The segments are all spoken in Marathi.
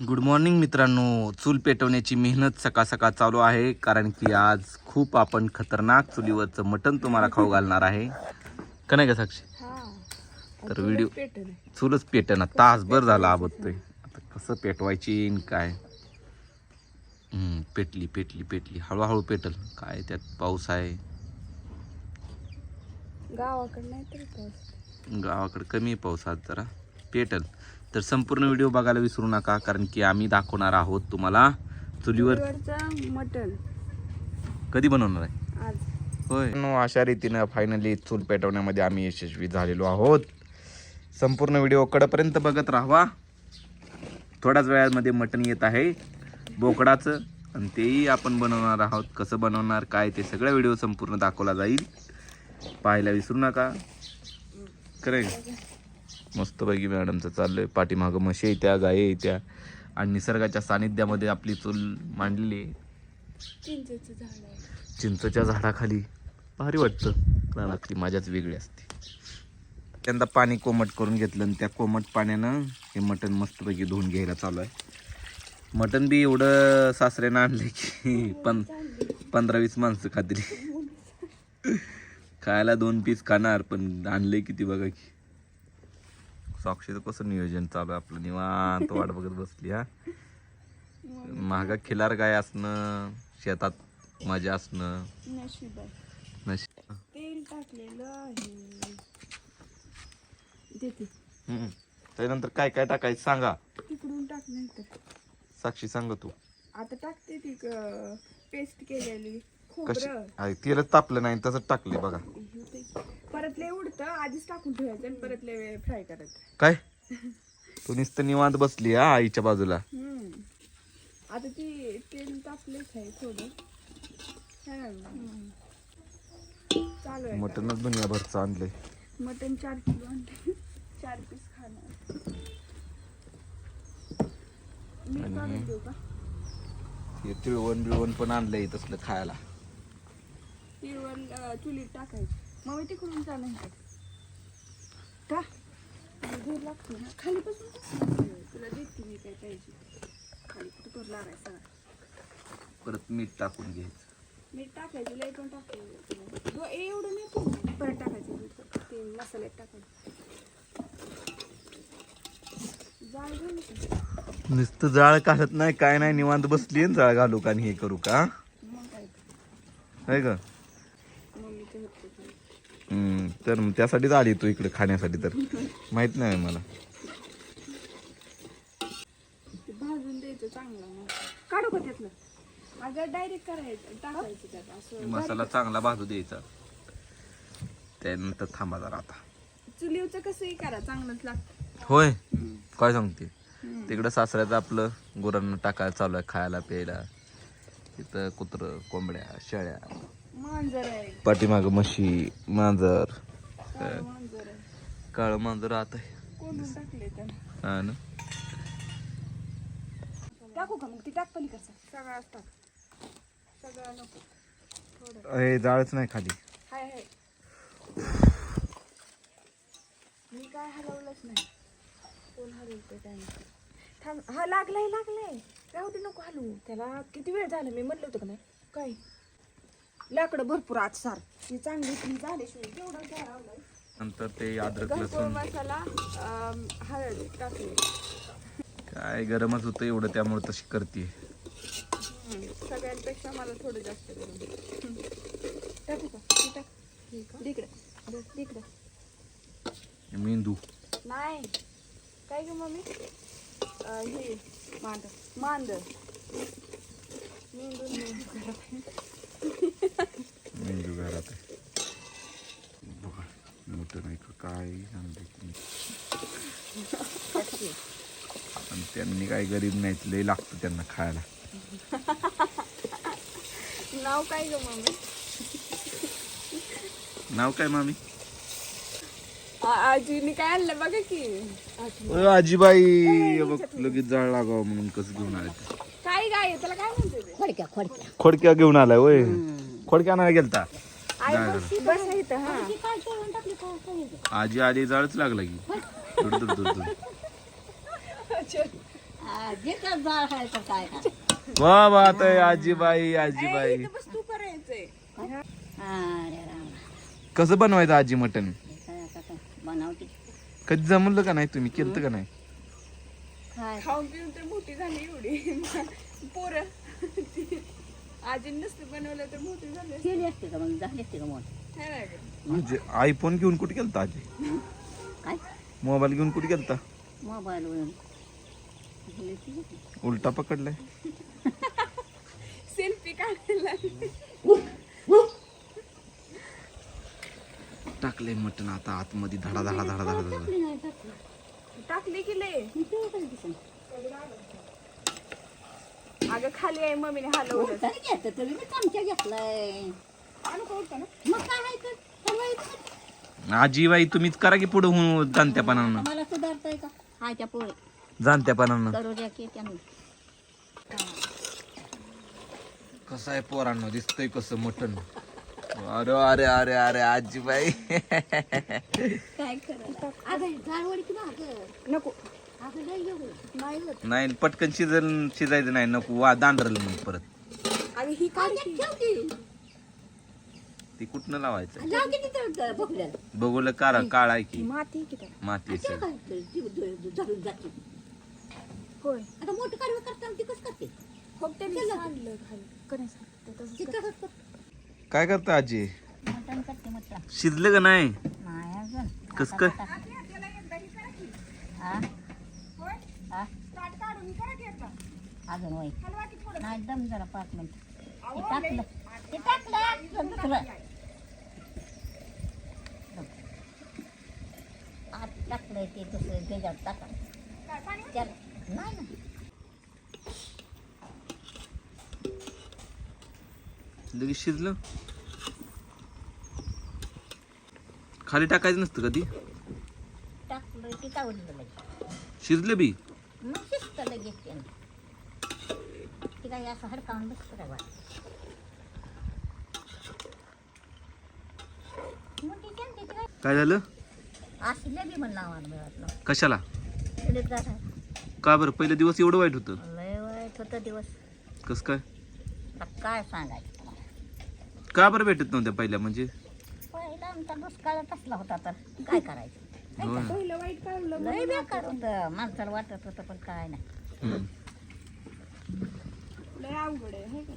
गुड मॉर्निंग मित्रांनो. चूल पेटवण्याची मेहनत सकाळ सकाळ चालू आहे कारण की आज खूप आपण खतरनाक चुलीवरचं मटण तुम्हाला खाऊ घालणार आहे. का नाही का साक्षी? तर व्हिडिओ चूलच पेटना तासभर झाला आबततोय आता कसं पेटवायची न काय? हम्म, पेटली पेटली पेटली. हळूहळू पेटल. काय त्यात पाऊस आहे? गावाकडे नाही गावाकडे कमी पाऊस आज जरा. पेटल. तर संपूर्ण व्हिडिओ बघायला विसरू नका कारण की आम्ही दाखवणार आहोत तुम्हाला चुलीवर चुलीवरचं मटण. कधी बनवणार आहे? आज. होय. अशा रीतीनं फायनली चूल पेटवण्यामध्ये आम्ही यशस्वी झालेलो आहोत. संपूर्ण व्हिडिओ कडपर्यंत बघत राहावा. थोड्याच वेळामध्ये मटण येत आहे. बोकडाचं आणि तेही आपण बनवणार आहोत. कसं बनवणार काय ते सगळं व्हिडिओ संपूर्ण दाखवला जाईल. पाहायला विसरू नका. करेल मस्तपैकी मॅडमचं चाललंय. पाठीमागं म्हशी येत्या गायी येत्या आणि निसर्गाच्या सानिध्यामध्ये आपली चूल मांडलेली आहे. चिंचेचं झाड आहे. चिंचच्या झाडाखाली भारी वाटतं. रानातली माझ्याच वेगळी असते. त्यांदा पाणी कोमट करून घेतलं आणि त्या कोमट पाण्यानं हे मटण मस्तपैकी धुवून घ्यायला चालू आहे. मटण बी एवढं सासऱ्यानं आणलं की पण पंधरा वीस माणसं खातील. खायला दोन पीस खाणार पण आणलंय किती बघा की. साक्षीचं कसं नियोजन चालू आहे आपलं? निवांत वाट बघत बसली हा? महागा खिलार गाय असणं शेतात मजा असणं. नशीब. आहे नशी तेल टाकलेलं आहे. देते. हम्म. त्यानंतर काय काय टाकायचं सांगा? तिकडून टाक नाही तर साक्षी सांग तू. आता टाकते ती पेस्ट केलेली. कशी? खोबरं. तेलच तापलं नाही तसंच टाकले बघा. परत लय उडतं आधीच टाकून ठेवायचं आणि परत लय फ्राय करायचं काय? तू नुसतं निवांत बसली हा आईच्या बाजूला. हम्म. आता ती तेल तापलेच आहे थोडं. चालू आहे मटनच दुनियाभरचं आणलंय. मटन चार किलो आणले चार पीस खाणार. मी आणि काढून? देऊ का? हे तिळवण बिळवण पण आणलंय तसलं खायला. तिळवण अं, चुलीत टाकायची. मग तिकडून चालेल का? दूर लागतो ना. खाली बसून तुला देते मी काय पाहिजे. खाली कुठं तर लागायचं परत मीठ टाकून घ्यायचं. मीठ टाकायचं लय पण टाकायचं एवढं नाही परत टाकायचं मीठ. ते मसाल्यात टाकायचं जाळ येते. नुसतं जाळ काढत नाही काय नाही निवांत बसली जाळ घालू का आणि हे करू का? आहे का मम्मीचं होतं ते. हम्म, तर मग त्यासाठीच आली तू इकडे खाण्यासाठी तर. माहीत नाही मला. ते भाजून द्यायचं चांगलं मग. काढू का त्यातलं? अगं डायरेक्ट करायचं टाकायचं त्यात असं. मसाला चांगला भाजू द्यायचा. त्यानंतर थांबा जरा आता. चुलीवचं कसंही करा चांगलंच लागतं. होय काय सांगते. तिकडं सासऱ्याचं आपलं गुरांना टाकायला चालू आहे खायला प्यायला. तिथं कुत्रं कोंबड्या शेळ्या. मांजर आहे. पाठीमाग म्हशी मांजर. काळं मांजर आहे. काळं मांजर आता हा ना? टाकू का मग? ती टाक पलीकडचं. सगळाच टाक सगळं नको. थोडं. हे जाळच नाही खाली. हाय हाय. मी काय हलवलंच नाही. कोण हलवते काय नाही. थांब. हा लागलाय लागलाय. राहू दे नको हलवू. त्याला किती वेळ झाला? मी म्हणलं होतं का नाही? काय? लाकडं भरपूर आज सार. ती चांगली ती झाल्याशिवाय घालावलंय नंतर ते अद्रक लसूण. मसाला हळद टाकली काय गरमच होतं एवढं त्यामुळे तशी करते सगळ्यांपेक्षा मला थोडं जास्त करून टाकू का? टाक. तिकडे. तिकडे. मेंदू. नाही. काय ग मम्मी? हे मांद मांद मेंदू मेंदू मेंदू घरात आहे. मोठं नाही का काय तुम्ही. आणि त्यांनी काय गरीब नाहीत लय लागतं त्यांना खायला. नाव काय ग मम्मी नाव काय मामी? आजीने काय आणलं बघा की. आजीबाई बघ लगेच जाळ लागावं म्हणून कसं घेऊन आले. काय गाय त्याला काय म्हणते खोडक्या खोडक्या. खोडक्या घेऊन आलाय वय खोडक्या नाही गेलता. आई बस इथं हा काय करून टाकली काय काय आजी आली जाळच लागला की. जिथं जाळ काय? वा वा आहे आजीबाई आजीबाई. इथं बस तू करायचंय. अरे राम. कसं बनवायचं आजी मटन हे काय आता काय बनवते. कधी जमलं का नाही तुम्ही? केलं का नाही? काय? खाऊन पिऊन तर मोठी झाली एवढी. पोरं. आजी नसतं बनवलं तर मोठी झाली असती. केली असते का मग? झाली असते का मोठ? म्हणजे आयफोन घेऊन कुठे गेलता आजी? काय? मोबाईल घेऊन कुठे गेलता? मोबाईलवरून उलटा पकडलाय. सेल्फी काढायला टाकलंय मटन आता आतमध्ये धडा धडा धडा धडा धडा. टाकली की लय. अगं खाली आहे मम्मीने हलवलं घेतलं तरी मी चमचा घेतलाय? मग काय आहे तर? हलवायचं. आजीबाई तुम्हीच करा की पुढे होऊन जाणत्यापणानं. मला सुधारताय का? हाय त्या पोळे जाणत्यापणानं. करू द्या की त्यानं. कसं आहे पोरांना? दिसतंय कसं मटन अरे अरे अरे अरे आजीबाई काय करायला अगं झाडवडी की मागं? नको. अगं नाही येऊ नाही होत नाही पटकन शिजल शिजायचं नाही. नको वा दांडरल मग परत. अगं ही काढ की. ठेव की. ती कुठनं लावायचं? लाव की तिथं बघल्याला बघूलं काळा काळ आहे की. माती आहे की त्याला? माती जाते. होय. आता मोठं करताना ती कसं करते? फक्त सांगते ती कर. करते. काय करता आजी? मटण करते मटण शिजलं का नाही? नाही अजून. कस काय? हा हा अजून वय नाही दम जरा पाच मिनिट. ते टाकलं. ते टाकलं. दुसरं. आत टाकलंय ते दुसरं त्याच्यात टाका. त्याला नाही ना. लगेच शिजलं? खाली टाकायचं नसतं कधी? टाकलं लगेच? शिजलं बी? मग शिजतं लगेच त्यानं ते काही असं हडकावून बसतं काय? काय झालं? म्हणलं आम्हाला मिळत नव्हतं कशाला जाता का बरं? पहिलं दिवस एवढं वाईट होतं. लय वाईट होतं दिवस. कसं काय? आता काय सांगायचं? तुम्हाला का बरं भेटत नव्हत्या पहिल्या म्हणजे? पहिला आमचा दुष्काळच असला होता तर. काय करायचं? होय. पहिलं वाईट काढलं लय बेकार होतं. माणसाला वाटत होतं पण काय नाही. हम्म.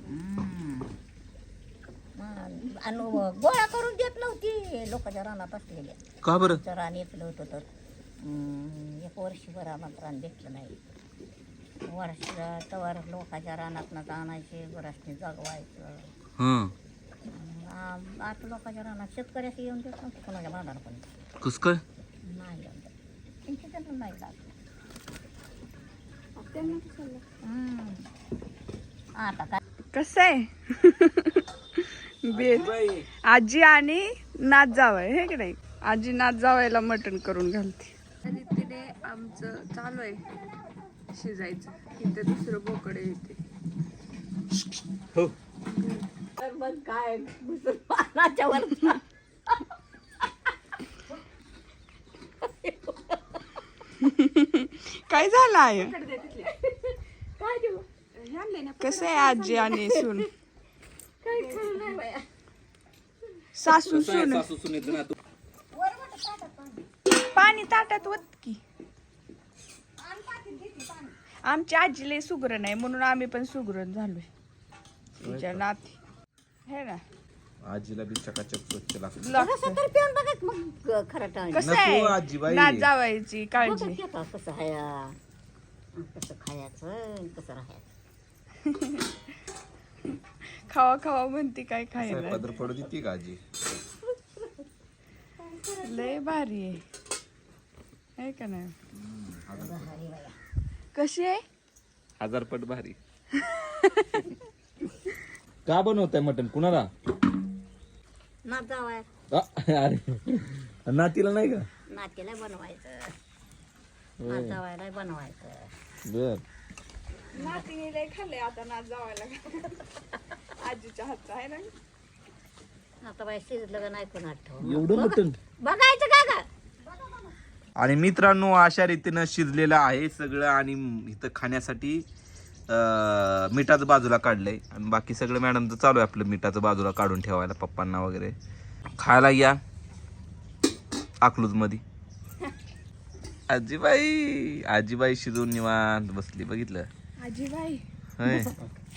हम्म. मग गोळा करून देत नव्हती. लोकांच्या रानात असलेल्या. का बरं? आमचं रान येतलं होतं तर हम्म, एक वर्षभर आम्हाला रान भेटलं नाही. वर्ष तवर लोकांच्या रानात आणायचे बराचने जगवायचं हां. आम- आता लोकांच्या रानात शेतकऱ्याशी येऊन देत नव्हते कोणाच्या बांधाला पण. कसं काय? नाही येऊन देत. त्यांची त्यांना नाही? हम्म. आता काय? कसं आहे? आजी आणि नाच जावय हे की नाही? आजी नाच जावायला मटण करून घालते. आणि तिने आमचं चालू आहे शिजायचं. इथे दुसरं बोकडे येते हो. तर मग काय? मुसलमानाच्या वर काय झालं आहे? काय देऊ? कसं आहे आजी आणि सून काय खरं नाही बाया. सासू सून. सासू सुनेत ना तू? पाणी ताटात वत की. आमची आजी लय सुगरण आहे म्हणून आम्ही पण सुगरण झालोय. तिच्या नाती. हे ना. आजीला बी चकाचक स्वच्छ लागतं. लागतं. कसं तर पिऊन बघत मग खरं टाळी कसं नको, आहे? आजीबाई. नाच जावायची काळजी. येतं कसं हाया. कसं खायचं कसं राहायचं. खावा खावा म्हणते काय खायला? पदर पडू देते का आजी? लय भारी आहे. आहे का नाही. कशी आहे? हजार पट भारी. का बनवताय मटन कुणाला? अरे. नातीला नाही का? नातीला बनवायचं. बनवायचं. बर. नातीने लय खाल्ले आता नाच जावायला. आजीच्या हातचा आहे ना? आता बाय शिजलं का नाही कोण आठवण एवढं मटन बघायचं का ग? आणि मित्रांनो अशा रीतीनं शिजलेलं आहे सगळं आणि इथं खाण्यासाठी अं, मिठाचं बाजूला काढलंय. आणि बाकी सगळं मॅडमचं चालू आहे आपलं मिठाचं बाजूला काढून ठेवायला पप्पांना वगैरे. खायला या अकलूजमध्ये आजीबाई आजीबाई शिजवून निवांत बसली बघितलं? आजीबाई. होय.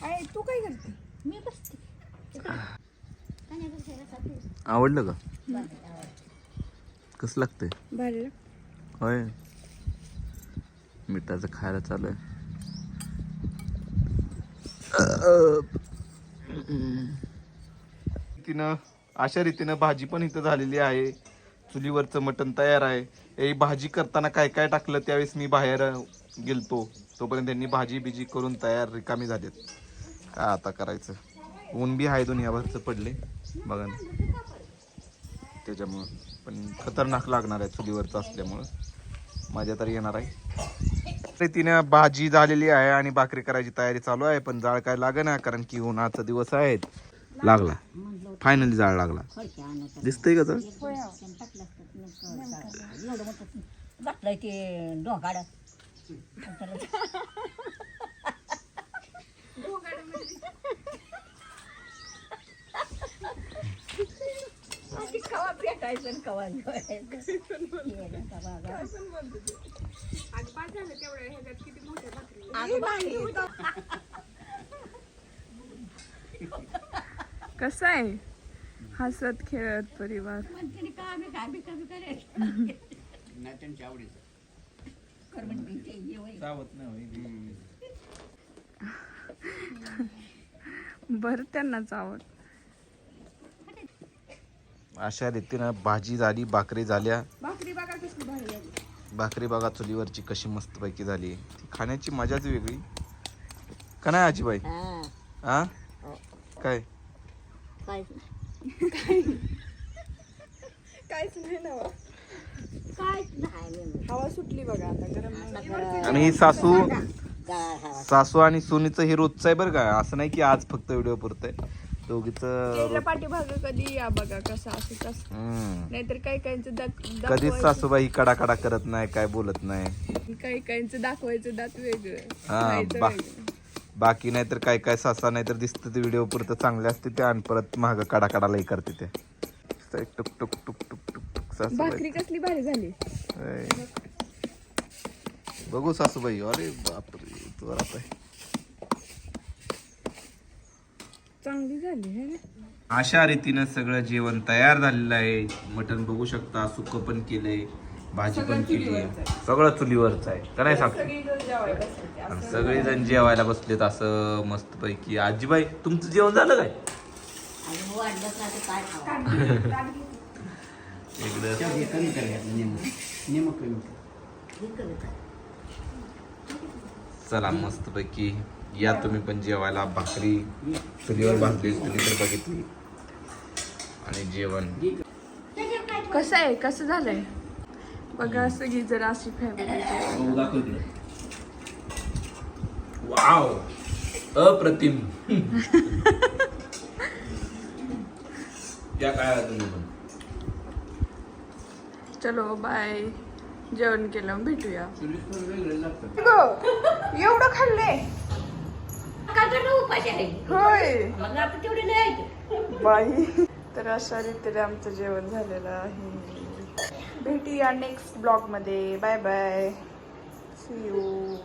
आहे तू काय करते? मी बसते. आवडलं का? कसं लागतंय? भारी होय. मिठाचं खायला चालू आहे. तिनं अशा रीतीनं भाजी पण इथं झालेली आहे. चुलीवरचं मटण तयार आहे. ही भाजी करताना काय काय टाकलं त्यावेळेस मी बाहेर गेलतो. तोपर्यंत त्यांनी भाजी बिजी करून तयार रिकामी झालेत. काय आता करायचं? ऊन बी आहे दुनियाभरचं पडले. बघा ना. त्याच्यामुळं. पण खतरनाक लागणार आहे चुलीवरचं असल्यामुळं. मजा तर येणार आहे. तर तिने भाजी झालेली आहे आणि भाकरी करायची तयारी चालू आहे पण जाळ काय लागना कारण की उन्हाचा दिवस आहे लागला. फायनली जाळ लागला. दिसतंय का घातलंय ते कवा भेटायचं आणि कवा कसं आहे? हसत खेळत परिवार. म्हणते बरं त्यांनाच आवड. अशा रीतीनं भाजी झाली भाकरी झाल्या. भाकरी बघा कसली भारी झाली. भाकरी बघा चुलीवरची कशी मस्तपैकी झाली. ती खाण्याची मजाच वेगळी. का नाही आजीबाई? हा. हा. काय? काय काहीच नाही ना. काहीच नाही. मी हवा सुटली बघा आता गरम नाही. आणि ही सासू सासू आणि सोनीचं हे रोजचं आहे बरं का. असं नाही की आज फक्त व्हिडिओ पुरतंय. दोघीच पाठीभाग कधी या बघा कसा असं कसं नाहीतर काही काहींचं कधीच सासूबाई कडा कडा करत नाही काय बोलत नाही. काही काहींचं दाखवायचं दात वेगळं. हा. बाकी नाही तर काय काय सासा नाही तर दिसतं ते व्हिडिओ पुरतं चांगले असते ते आणि परत महाग कडा कडालाही करते ते. टुक टुक टुक टुक टुक टुक सासूबाई. भाकरी कसली भारी झाली. बघू सासूबाई. अरे बापरे. आहे चांगली झाली है ना? अशा रीतीनं सगळं जेवण तयार झालेलं आहे. मटण बघू शकता सुक्क पण केलंय भाजी पण केली सगळं चुलीवरच आहे. का नाही सांगतो? आणि सगळेजण जेवायला बसलेत असं मस्त पैकी आजीबाई तुमचं जेवण झालं काय? आणि वाढलंच नाही तर काय खावा इकडं हे कविता चला मस्त पैकी या तुम्ही पण जेवायला. भाकरी चुलीवर भाकरी तुम्ही तर बघितली. आणि जेवण. कसं आहे? कसं झालंय? बघा सगळी जर अशी फॅमिली वाव! अप्रतिम. या काय तुम्ही पण. चलो बाय जेवण केलं भेटूया. एवढं खाल्ले? होय. बाई. तर अशा रीतीने आमचं जेवण झालेलं आहे. भेटूया नेक्स्ट ब्लॉगमध्ये. Bye bye see you